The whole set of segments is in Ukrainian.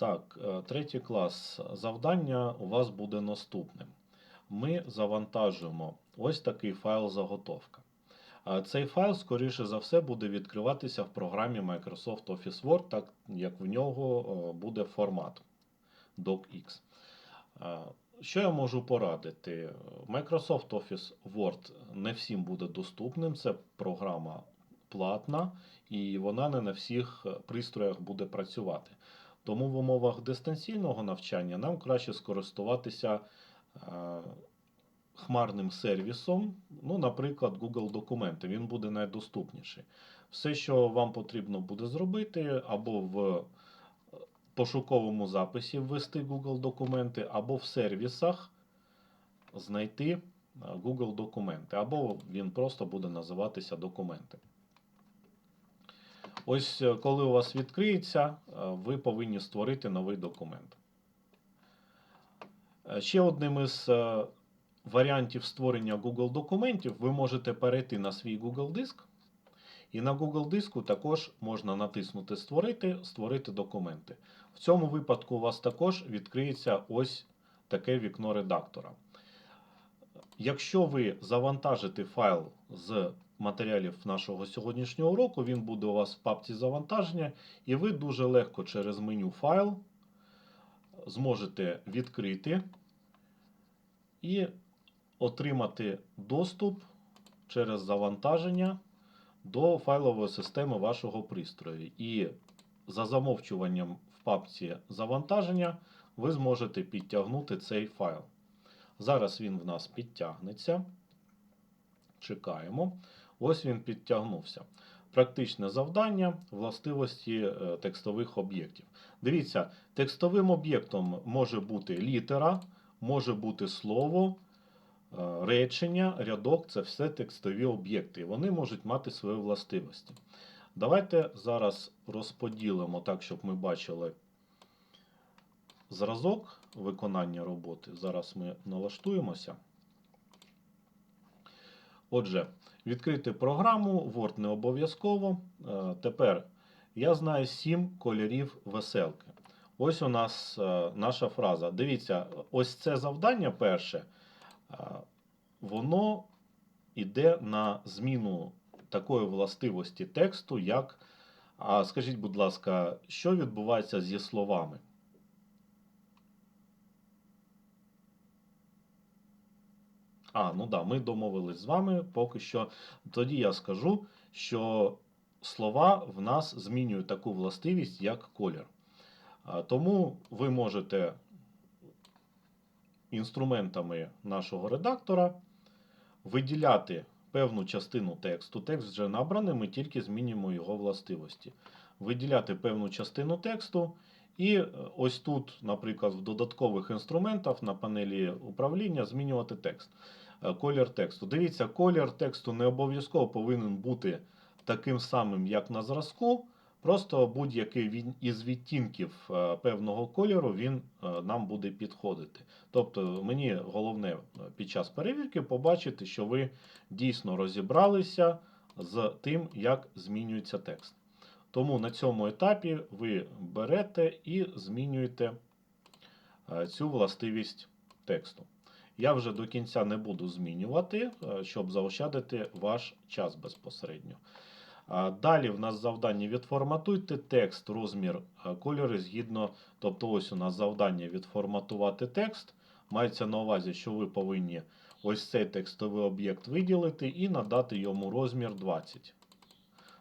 Так, е, третій клас. Завдання у вас буде наступним. Ми завантажуємо ось такий файл заготовка. Е, Цей файл, скоріше за все, буде відкриватися в програмі Microsoft Office Word, так як в нього е, буде формат DocX. Що я можу порадити? Microsoft Office Word не всім буде доступним. Це програма платна і вона не на всіх пристроях буде працювати. Тому в умовах дистанційного навчання нам краще скористуватися е, хмарним сервісом, ну, наприклад, Google Документи. Він буде найдоступніший. Все, що вам потрібно буде зробити, або в е, пошуковому записі ввести Google Документи, або в сервісах знайти е, Google Документи, або він просто буде називатися Документи. Ось е, коли у вас відкриється, е, ви повинні створити новий документ. Е, Ще одним із варіантів створення Google документів ви можете перейти на свій Google диск. І на Google диску також можна натиснути Створити, створити документи. В цьому випадку у вас також відкриється ось таке вікно редактора. Якщо ви завантажите файл з матеріалів нашого сьогоднішнього уроку, він буде у вас в папці завантаження, і ви дуже легко через меню файл зможете відкрити і отримати доступ через завантаження до файлової системи вашого пристрою. І за замовчуванням в папці завантаження ви зможете підтягнути цей файл. Зараз він в нас підтягнеться. Чекаємо. Ось він підтягнувся. Практичне завдання властивості е, текстових об'єктів. Дивіться, текстовим об'єктом може бути літера, може бути слово, е, речення, рядок це все текстові об'єкти. Вони можуть мати свої властивості. Давайте зараз розподілимо так, щоб ми бачили зразок виконання роботи. Зараз ми налаштуємося. Отже, відкрити програму, Word не обов'язково. Е, Тепер я знаю 7 кольорів веселки. Ось у нас е, наша фраза. Дивіться, ось це завдання перше, е, воно йде на зміну такої властивості тексту, як. Скажіть, будь ласка, що відбувається зі словами? А, ну да, ми домовились з вами поки що. Тоді я скажу, що слова в нас змінюють таку властивість, як колір. Тому ви можете інструментами нашого редактора виділяти певну частину тексту. Текст вже набраний, ми тільки змінюємо його властивості. Виділяти певну частину тексту. І е, ось тут, наприклад, в додаткових інструментах на панелі управління змінювати текст. Е, Колір тексту. Дивіться, колір тексту не обов'язково повинен бути таким самим, як на зразку. Просто будь-який він із відтінків е, певного кольору він е, нам буде підходити. Тобто мені головне під час перевірки побачити, що ви дійсно розібралися з тим, як змінюється текст. Тому на цьому етапі ви берете і змінюєте цю властивість тексту. Я вже до кінця не буду змінювати, е, щоб заощадити ваш час безпосередньо. Далі в нас завдання відформатуйте текст, розмір, е, кольори згідно. Тобто, ось у нас завдання відформатувати текст. Мається на увазі, що ви повинні ось цей текстовий об'єкт виділити і надати йому розмір 20.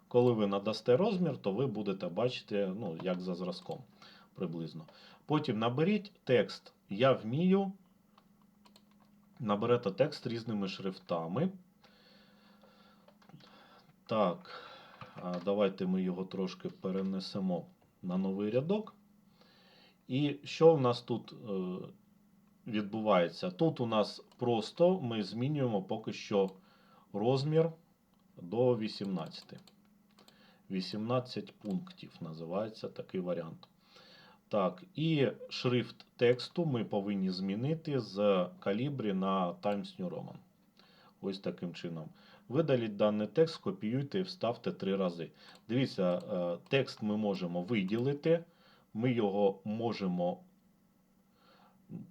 Коли ви надасте розмір, то ви будете бачити, ну, як за зразком приблизно. Потім наберіть текст Я вмію. Наберете текст різними шрифтами. Так, давайте ми його трошки перенесемо на новий рядок. І що в нас тут е, відбувається? Тут у нас просто ми змінюємо поки що розмір до 18. 18 пунктів називається такий варіант. Так, і шрифт тексту ми повинні змінити з калібрі на Times New Roman. Ось таким чином. Видаліть даний текст, копіюйте і вставте три рази. Дивіться, е, текст ми можемо виділити, Ми його можемо.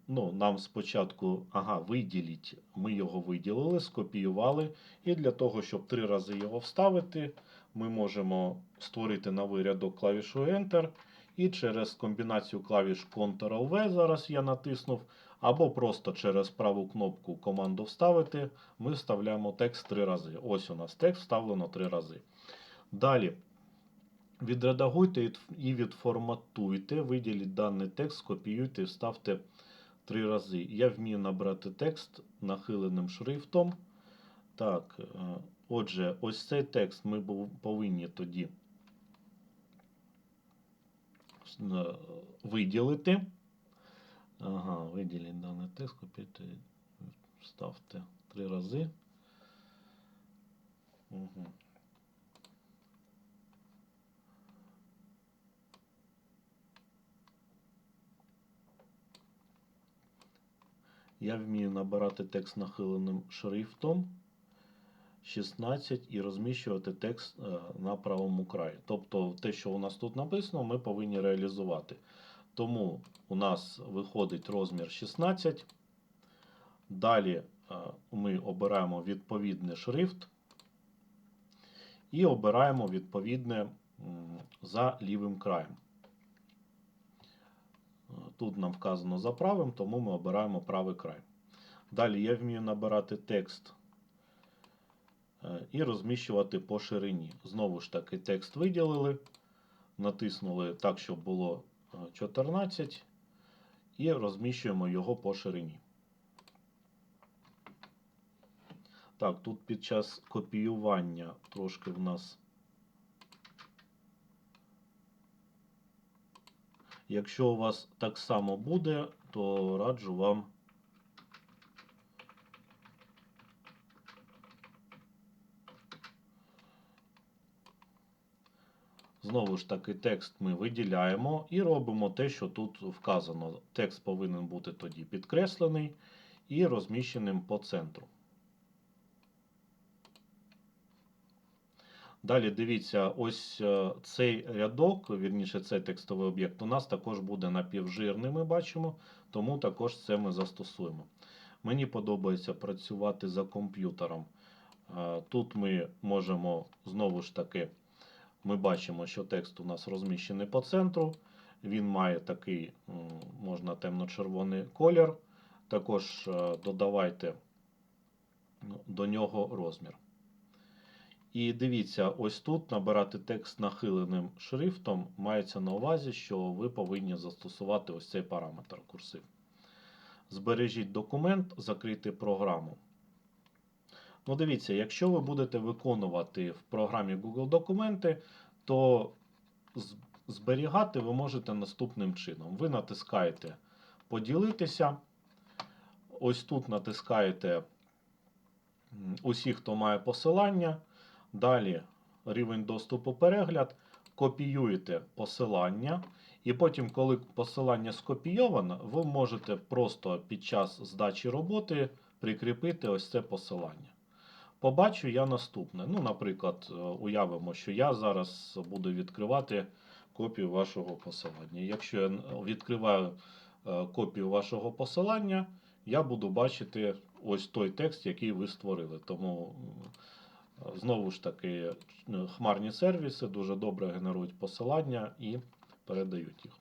Ну, нам спочатку, ага, виділіть. Ми його виділили, скопіювали. І для того, щоб три рази його вставити, ми можемо створити новий рядок клавішою Enter. І через комбінацію клавіш Ctrl-V, зараз я натиснув, або просто через праву кнопку команду вставити, ми вставляємо текст три рази. Ось у нас текст вставлено три рази. Далі. Відредагуйте і- відформатуйте, виділіть даний текст, скопіюйте і вставте три рази. Я вмію набрати текст нахиленим шрифтом. Так, е, отже, ось цей текст ми повинні тоді виділити. Ага, виділіть даний текст, копіюйте, вставте три рази. Угу. Я вмію набирати текст нахиленим шрифтом 16 і розміщувати текст е, на правому краї. Тобто те, що у нас тут написано, ми повинні реалізувати. Тому у нас виходить розмір 16. Далі е, ми обираємо відповідний шрифт і обираємо відповідне за лівим краєм. Е, Тут нам вказано за правим, тому ми обираємо правий край. Далі я вмію набирати текст і розміщувати по ширині. Знову ж таки, текст виділили, натиснули так, щоб було е, 14, і розміщуємо його по ширині. Так, тут під час копіювання трошки в нас. Якщо у вас так само буде, то раджу вам Знову ж таки, текст ми виділяємо і робимо те, що тут вказано. Текст повинен бути тоді підкреслений і розміщеним по центру. Далі дивіться, ось е, цей рядок, вірніше, цей текстовий об'єкт, у нас також буде напівжирний, ми бачимо, тому також це ми застосуємо. Мені подобається працювати за комп'ютером. Е, Тут ми можемо знову ж таки, ми бачимо, що текст у нас розміщений по центру. Він має такий, можна темно-червоний колір. Також е, додавайте ну, до нього розмір. І дивіться, ось тут набирати текст нахиленим шрифтом мається на увазі, що ви повинні застосувати ось цей параметр курсив. Збережіть документ, закрити програму. Ну, дивіться, якщо ви будете виконувати в програмі Google документи, то зберігати ви можете наступним чином. Ви натискаєте Поділитися. Ось тут натискаєте усі, хто має посилання. Далі рівень доступу перегляд, копіюєте посилання, і потім, коли посилання скопійовано, ви можете просто під час здачі роботи прикріпити ось це посилання. Побачу я наступне. Ну, наприклад, е, уявимо, що я зараз буду відкривати копію вашого посилання. Якщо я відкриваю е, копію вашого посилання, я буду бачити ось той текст, який ви створили. Тому Знову ж таки, хмарні сервіси дуже добре генерують посилання і передають їх.